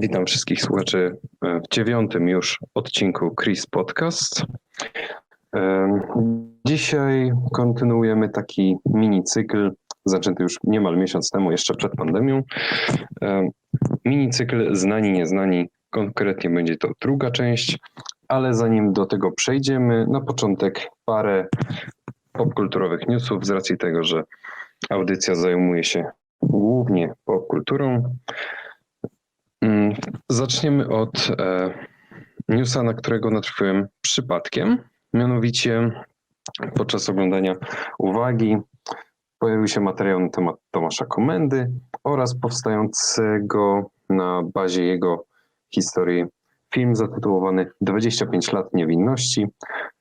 Witam wszystkich słuchaczy e, w dziewiątym już odcinku Chris Podcast. E, Dzisiaj kontynuujemy taki mini cykl, zaczęty już niemal miesiąc temu, jeszcze przed pandemią. E, Mini cykl Znani, Nieznani. Konkretnie będzie to druga część, ale zanim do tego przejdziemy, na początek parę popkulturowych newsów z racji tego, że audycja zajmuje się głównie popkulturą. Mm, Zaczniemy od e, newsa, na którego natrafiłem przypadkiem. Mianowicie podczas oglądania uwagi pojawił się materiał na temat Tomasza Komendy oraz powstającego na bazie jego historii film zatytułowany 25 lat niewinności.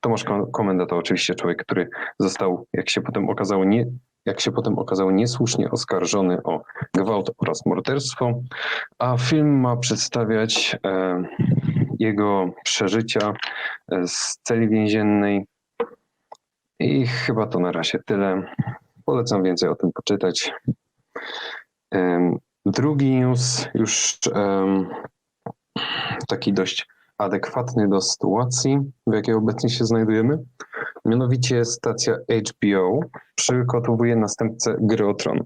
Tomasz Ko- Komenda to oczywiście człowiek, który został, jak się potem okazało, nie, jak się potem okazało, niesłusznie oskarżony o gwałt oraz morderstwo, a film ma przedstawiać e, jego przeżycia e, z celi więziennej. I chyba to na razie tyle. Polecam więcej o tym poczytać. Em, Drugi news, już em, taki dość adekwatny do sytuacji, w jakiej obecnie się znajdujemy. Mianowicie stacja HBO przygotowuje następcę gry o Tron.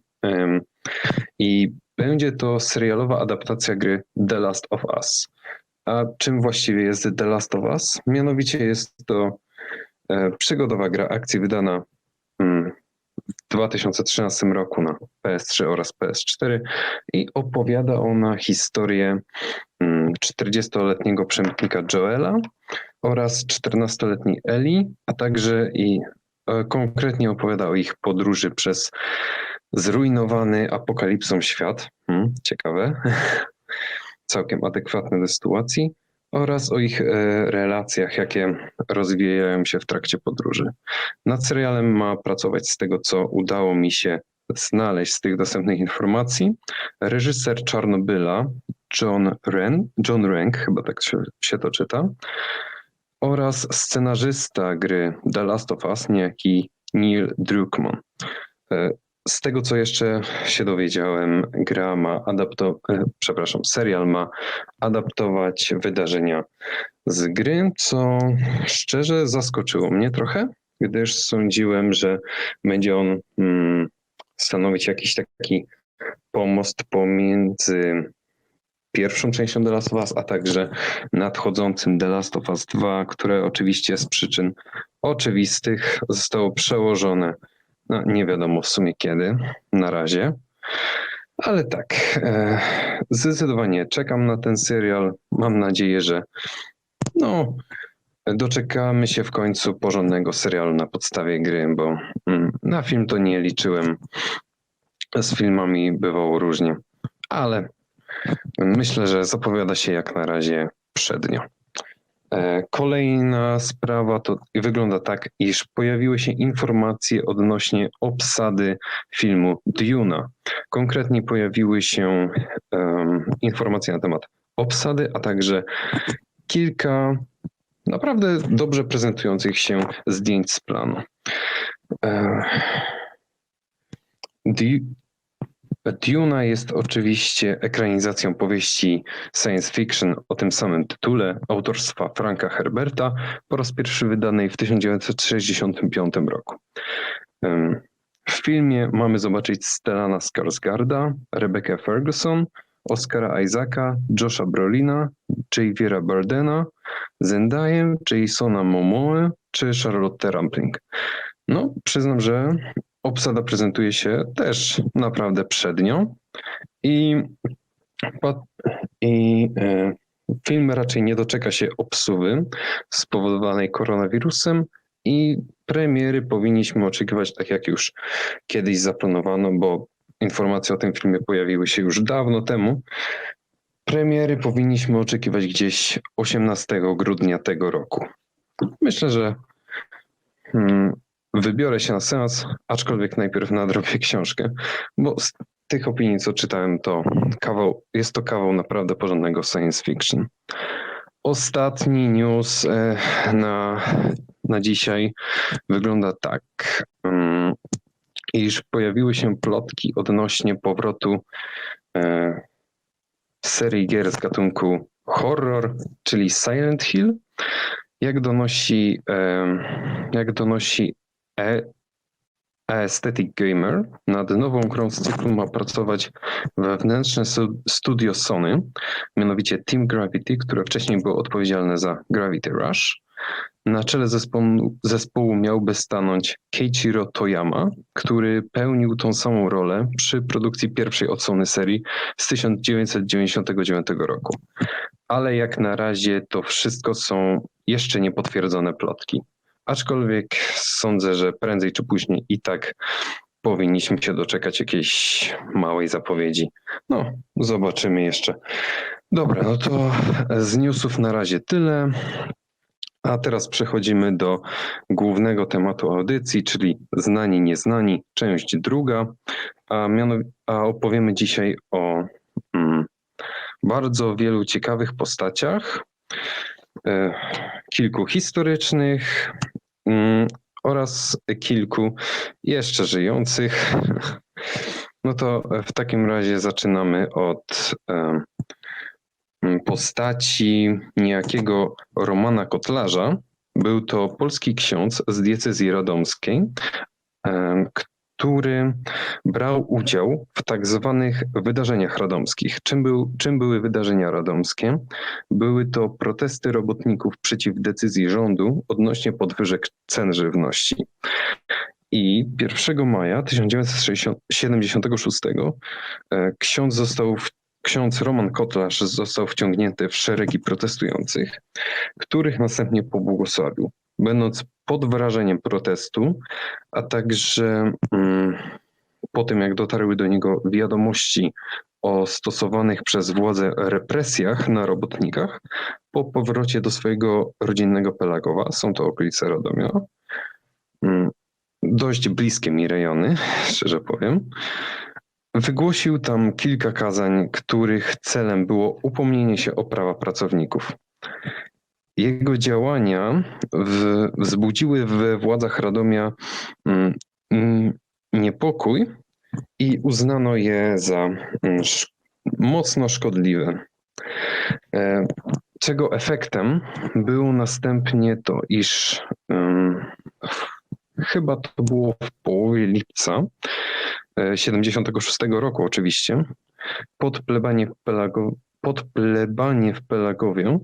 I będzie to serialowa adaptacja gry The Last of Us. A czym właściwie jest The Last of Us? Mianowicie jest to e, przygodowa gra akcji wydana mm, w 2013 roku na PS3 oraz PS4 i opowiada ona historię mm, 40-letniego przemytnika Joela oraz 14-letniej Eli, a także i e, konkretnie opowiada o ich podróży przez zrujnowany apokalipsą świat. Hmm, ciekawe. Całkiem adekwatne do sytuacji oraz o ich e, relacjach, jakie rozwijają się w trakcie podróży. Nad serialem ma pracować z tego, co udało mi się znaleźć z tych dostępnych informacji. Reżyser Czarnobyla John, Ren, John Rank, chyba tak się, się to czyta, oraz scenarzysta gry The Last of Us, niejaki Neil Druckmann. E, Z tego, co jeszcze się dowiedziałem, gra ma adaptować, przepraszam, serial ma adaptować wydarzenia z gry, co szczerze zaskoczyło mnie trochę, gdyż sądziłem, że będzie on mm, stanowić jakiś taki pomost pomiędzy pierwszą częścią The Last of Us, a także nadchodzącym The Last of Us 2, które oczywiście z przyczyn oczywistych zostało przełożone, no nie wiadomo w sumie kiedy, na razie. Ale tak, e, zdecydowanie czekam na ten serial. Mam nadzieję, że no, doczekamy się w końcu porządnego serialu na podstawie gry, bo mm, na film to nie liczyłem. Z filmami bywało różnie, ale myślę, że zapowiada się jak na razie przednio. E, Kolejna sprawa to wygląda tak, iż pojawiły się informacje odnośnie obsady filmu Duna. Konkretnie pojawiły się em, informacje na temat obsady, a także kilka naprawdę dobrze prezentujących się zdjęć z planu. E, Duna jest oczywiście ekranizacją powieści science fiction o tym samym tytule autorstwa Franka Herberta po raz pierwszy wydanej w 1965 roku. W filmie mamy zobaczyć Stellana Skarsgarda, Rebecca Ferguson, Oscara Isaaca, Josha Brolina, Javiera Bardena, Zendaya, Jasona Momoe czy Charlotte Rampling. No, przyznam, że obsada prezentuje się też naprawdę przednio i, i e, film raczej nie doczeka się obsuwy spowodowanej koronawirusem i premiery powinniśmy oczekiwać tak jak już kiedyś zaplanowano, bo informacje o tym filmie pojawiły się już dawno temu. Premiery powinniśmy oczekiwać gdzieś 18 grudnia tego roku. Myślę, że hmm, wybiorę się na seans, aczkolwiek najpierw nadrobię książkę, bo z tych opinii, co czytałem, to kawał, jest to kawał naprawdę porządnego science fiction. Ostatni news e, na, na dzisiaj wygląda tak, mm, iż pojawiły się plotki odnośnie powrotu e, serii gier z gatunku horror, czyli Silent Hill. Jak donosi, jak donosi e, Aesthetic Gamer, nad nową grą z cyklu ma pracować wewnętrzne studio Sony, mianowicie Team Gravity, które wcześniej było odpowiedzialne za Gravity Rush. Na czele zespołu, zespołu miałby stanąć Keiichiro Toyama, który pełnił tą samą rolę przy produkcji pierwszej odsłony serii z 1999 roku. Ale jak na razie to wszystko są jeszcze niepotwierdzone plotki. Aczkolwiek sądzę, że prędzej czy później i tak powinniśmy się doczekać jakiejś małej zapowiedzi. No, zobaczymy jeszcze. Dobra, no to z newsów na razie tyle. A teraz przechodzimy do głównego tematu audycji, czyli znani, nieznani, część druga. A, a opowiemy dzisiaj o mm, bardzo wielu ciekawych postaciach, e, kilku historycznych oraz kilku jeszcze żyjących. No to w takim razie zaczynamy od Mm, postaci niejakiego Romana Kotlarza. Był to polski ksiądz z diecezji radomskiej, który brał udział w tak zwanych wydarzeniach radomskich. Czym, był, czym były wydarzenia radomskie? Były to protesty robotników przeciw decyzji rządu odnośnie podwyżek cen żywności. I 1 maja 1976 e, ksiądz został ksiądz Roman Kotlarz został wciągnięty w szeregi protestujących, których następnie pobłogosławił. Będąc pod wrażeniem protestu, a także mm, po tym, jak dotarły do niego wiadomości o stosowanych przez władze represjach na robotnikach, po powrocie do swojego rodzinnego Pelagowa, są to okolice Radomia, mm, dość bliskie mi rejony, szczerze powiem, Wygłosił tam kilka kazań, których celem było upomnienie się o prawa pracowników. Jego działania w, wzbudziły we władzach Radomia mm, mm, niepokój i uznano je za mm, sz, mocno szkodliwe. E, czego efektem było następnie to, iż chyba to było w połowie lipca 76 roku oczywiście, pod plebanie Pelago, pod plebanie w Pelagowie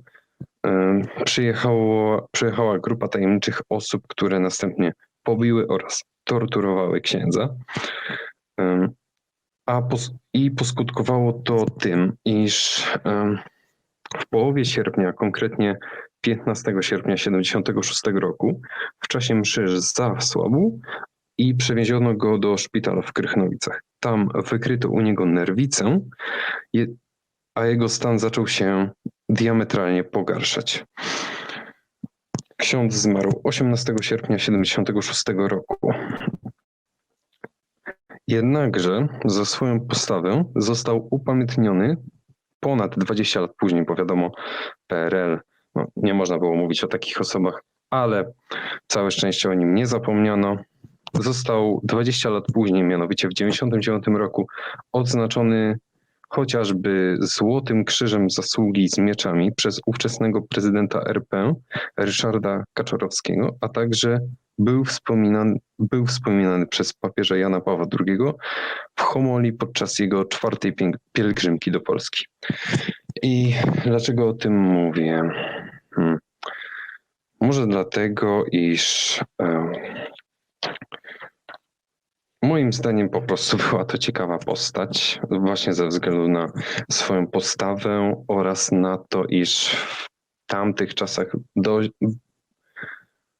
przyjechało, przyjechała grupa tajemniczych osób, które następnie pobiły oraz torturowały księdza. A pos I poskutkowało to tym, iż w połowie sierpnia, konkretnie 15 sierpnia 76 roku, w czasie mszy zasłabł, i przewieziono go do szpitala w Krychnowicach. Tam wykryto u niego nerwicę, a jego stan zaczął się diametralnie pogarszać. Ksiądz zmarł 18 sierpnia 76 roku. Jednakże za swoją postawę został upamiętniony ponad 20 lat później, bo wiadomo, PRL, no, nie można było mówić o takich osobach, ale całe szczęście o nim nie zapomniano Został 20 lat później, mianowicie w 1999 roku, odznaczony chociażby Złotym Krzyżem Zasługi z mieczami przez ówczesnego prezydenta RP Ryszarda Kaczorowskiego, a także był wspominany, był wspominany przez papieża Jana Pawła II w homolii podczas jego czwartej pielgrzymki do Polski. I dlaczego o tym mówię? Hmm. Może dlatego, iż Moim zdaniem po prostu była to ciekawa postać, właśnie ze względu na swoją postawę oraz na to, iż w tamtych czasach do,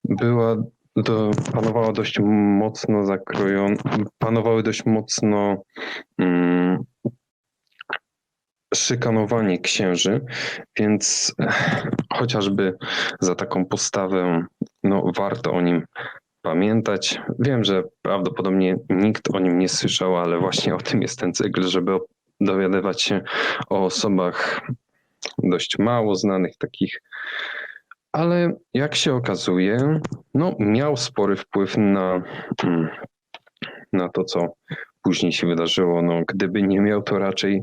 była, do, panowała dość mocno zakrojona, panowały dość mocno mm, szykanowanie księży, więc chociażby za taką postawę no, warto o nim pamiętać. Wiem, że prawdopodobnie nikt o nim nie słyszał, ale właśnie o tym jest ten cykl, żeby dowiadywać się o osobach dość mało znanych, takich. Ale jak się okazuje, no, miał spory wpływ na, mm, na to, co później się wydarzyło. No, gdyby nie miał, to raczej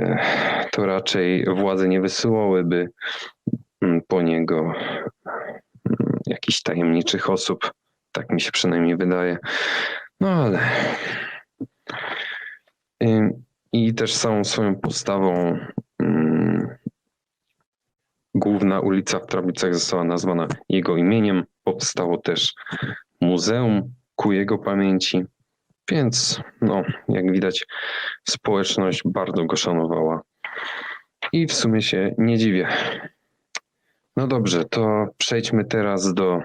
e, to raczej władze nie wysyłałyby mm, po niego jakichś tajemniczych osób. Tak mi się przynajmniej wydaje. No ale. I też całą swoją postawą główna ulica w Trawicach została nazwana jego imieniem. Powstało też muzeum ku jego pamięci. Więc, no, jak widać, społeczność bardzo go szanowała. I w sumie się nie dziwię. No dobrze, to przejdźmy teraz do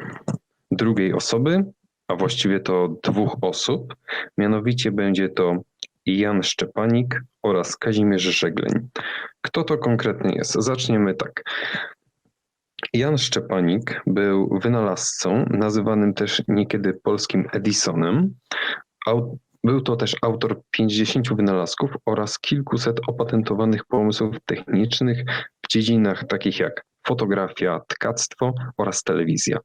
drugiej osoby, a właściwie to dwóch osób. Mianowicie będzie to Jan Szczepanik oraz Kazimierz Żegleń. Kto to konkretnie jest? Zaczniemy tak. Jan Szczepanik był wynalazcą, nazywanym też niekiedy polskim Edisonem. Był to też autor 50 wynalazków oraz kilkuset opatentowanych pomysłów technicznych w dziedzinach takich jak fotografia, tkactwo oraz telewizja.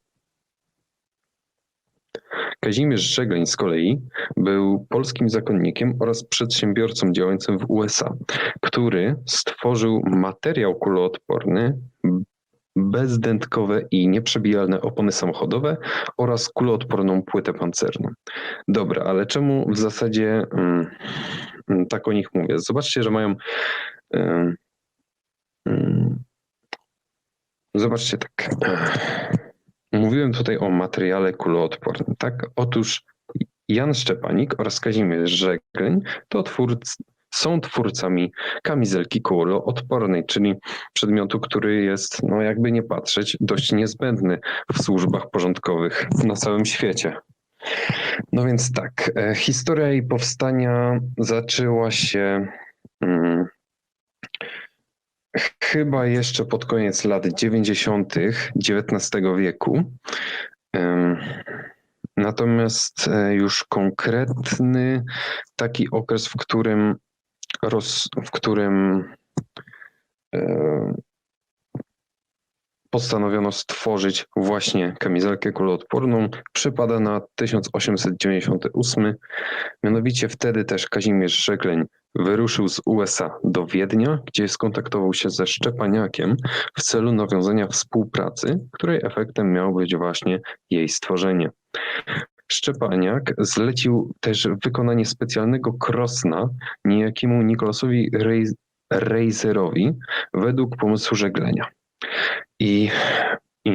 Kazimierz Żegleń z kolei był polskim zakonnikiem oraz przedsiębiorcą działającym w USA, który stworzył materiał kuloodporny, bezdętkowe i nieprzebijalne opony samochodowe oraz kuloodporną płytę pancerną. Dobra, ale czemu w zasadzie mm, mm, tak o nich mówię? Zobaczcie, że mają. ym, ym, zobaczcie tak. Mówiłem tutaj o materiale kuloodpornym, tak? Otóż Jan Szczepanik oraz Kazimierz Żegleń to twórcy, są twórcami kamizelki kuloodpornej, czyli przedmiotu, który jest, no jakby nie patrzeć, dość niezbędny w służbach porządkowych na całym świecie. No więc tak, e, historia jej powstania zaczęła się chyba jeszcze pod koniec lat 90. XIX wieku. Natomiast e, już konkretny taki okres, w którym, roz, w którym e, postanowiono stworzyć właśnie kamizelkę kuloodporną, przypada na 1898. Mianowicie wtedy też Kazimierz Żegleń wyruszył z USA do Wiednia, gdzie skontaktował się ze Szczepaniakiem w celu nawiązania współpracy, której efektem miało być właśnie jej stworzenie. Szczepaniak zlecił też wykonanie specjalnego krosna niejakiemu Nikolasowi Rej- Reiserowi według pomysłu żeglenia. I, I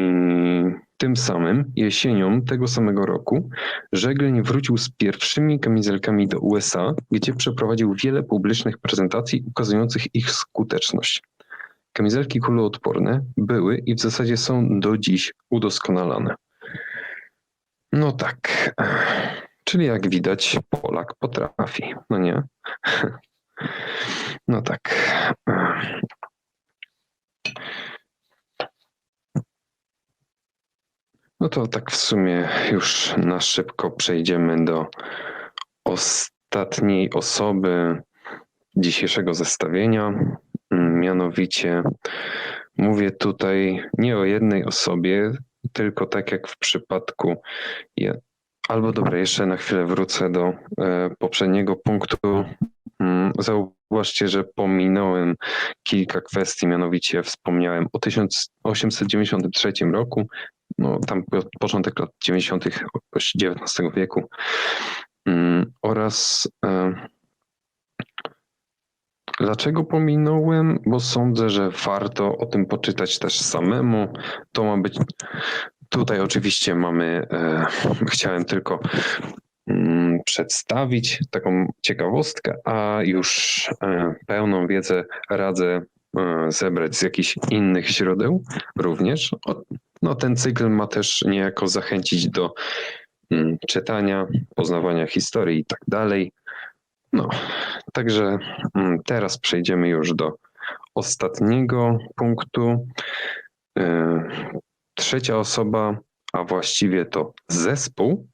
tym samym jesienią tego samego roku Żegleń wrócił z pierwszymi kamizelkami do USA, gdzie przeprowadził wiele publicznych prezentacji ukazujących ich skuteczność. Kamizelki kuloodporne były i w zasadzie są do dziś udoskonalane. No tak. Czyli jak widać, Polak potrafi, no nie? No tak. No to tak w sumie już na szybko przejdziemy do ostatniej osoby dzisiejszego zestawienia. Mm, Mianowicie mówię tutaj nie o jednej osobie, tylko tak jak w przypadku. Albo dobra, jeszcze na chwilę wrócę do e, poprzedniego punktu. Mm, Zauważcie, że pominąłem kilka kwestii, mianowicie wspomniałem o 1893 roku, no tam po- początek lat 90. XIX wieku Mm, oraz e, Dlaczego pominąłem? Bo sądzę, że warto o tym poczytać też samemu. To ma być. Tutaj oczywiście mamy. E, chciałem tylko przedstawić taką ciekawostkę, a już e, pełną wiedzę radzę e, zebrać z jakichś innych źródeł również. No, ten cykl ma też niejako zachęcić do mm, czytania, poznawania historii i tak dalej. No, także mm, teraz przejdziemy już do ostatniego punktu. E, Trzecia osoba, a właściwie to zespół.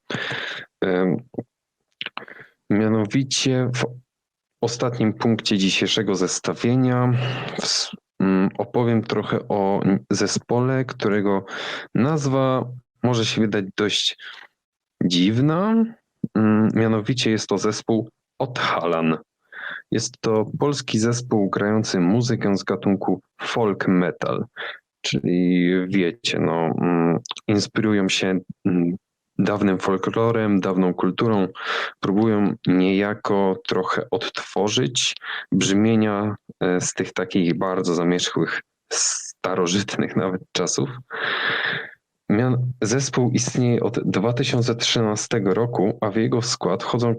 Mianowicie w ostatnim punkcie dzisiejszego zestawienia mm, opowiem trochę o zespole, którego nazwa może się wydać dość dziwna. Mm, Mianowicie jest to zespół Othalan. Jest to polski zespół grający muzykę z gatunku folk metal, czyli wiecie, no, mm, inspirują się dawnym folklorem, dawną kulturą, próbują niejako trochę odtworzyć brzmienia e, z tych takich bardzo zamierzchłych, starożytnych nawet czasów. Zespół istnieje od 2013 roku, a w jego skład wchodzą,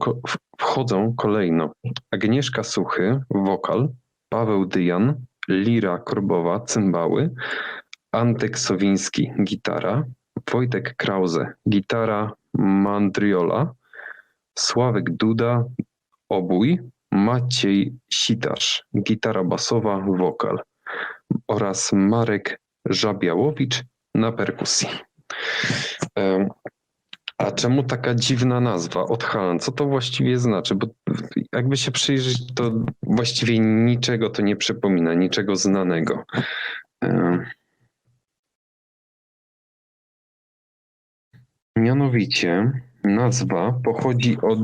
wchodzą kolejno Agnieszka Suchy, wokal, Paweł Dyjan, lira korbowa, cymbały, Antek Sowiński, gitara, Wojtek Krause, gitara, mandriola, Sławek Duda, obój, Maciej Sitarz, gitara basowa, wokal oraz Marek Żabiałowicz, na perkusji. A czemu taka dziwna nazwa Odhalan? Co to właściwie znaczy? Bo jakby się przyjrzeć, to właściwie niczego to nie przypomina, niczego znanego. Mianowicie nazwa pochodzi od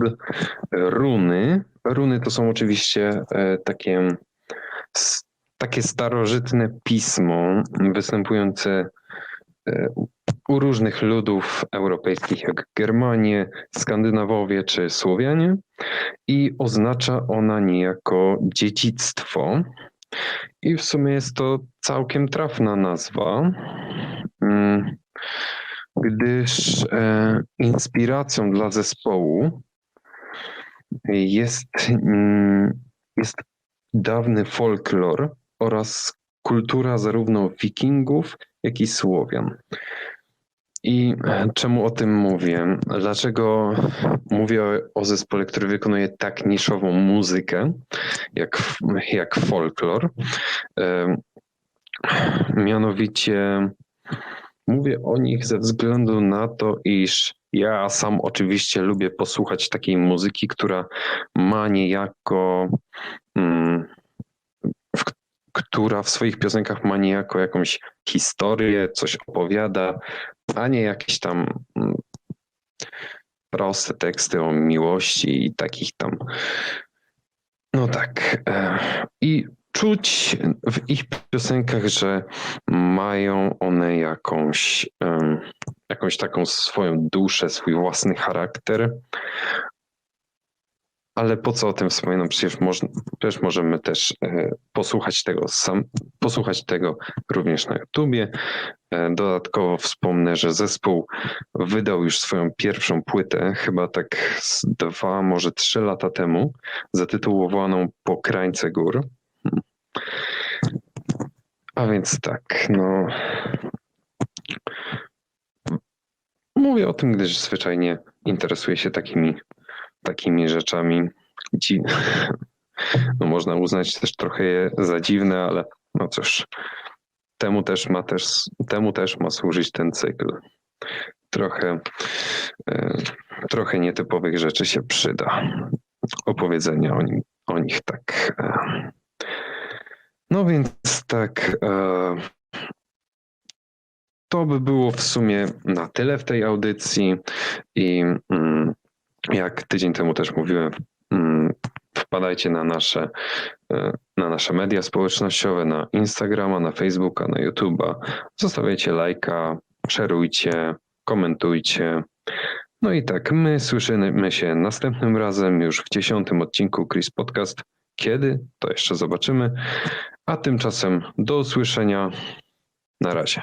runy. Runy to są oczywiście e, takie, takie starożytne pismo występujące u różnych ludów europejskich, jak Germanie, Skandynawowie czy Słowianie, i oznacza ona niejako dziedzictwo. I w sumie jest to całkiem trafna nazwa, mm, gdyż e, inspiracją dla zespołu jest, mm, jest dawny folklor oraz kultura zarówno Wikingów, jak i Słowian. I czemu o tym mówię? Dlaczego mówię o, zespole, który wykonuje tak niszową muzykę, jak, jak folklor? Mianowicie mówię o nich ze względu na to, iż ja sam oczywiście lubię posłuchać takiej muzyki, która ma niejako mm, która w swoich piosenkach ma niejako jakąś historię, coś opowiada, a nie jakieś tam mm, proste teksty o miłości i takich tam. No tak. E, I czuć w ich piosenkach, że mają one jakąś, jakąś taką swoją duszę, swój własny charakter, ale po co o tym wspominam? Przecież, moż, przecież możemy też e, posłuchać tego sam, posłuchać tego również na YouTubie. E, dodatkowo wspomnę, że zespół wydał już swoją pierwszą płytę, chyba tak dwa, może trzy lata temu, zatytułowaną Po krańce gór. A więc tak, no. Mówię o tym, gdyż zwyczajnie interesuję się takimi takimi rzeczami. No można uznać też trochę je za dziwne, ale no cóż, temu też ma też, temu też ma służyć ten cykl. Trochę, e, trochę nietypowych rzeczy się przyda. Opowiedzenia o, nim, o nich tak. E. No więc tak. E, to by było w sumie na tyle w tej audycji i mm, jak tydzień temu też mówiłem, mm, wpadajcie na nasze, e, na nasze media społecznościowe, na Instagrama, na Facebooka, na YouTube'a. Zostawiajcie lajka, szerujcie, komentujcie. No i tak, my słyszymy się następnym razem już w dziesiątym odcinku Chris Podcast. Kiedy? To jeszcze zobaczymy. A tymczasem do usłyszenia. Na razie.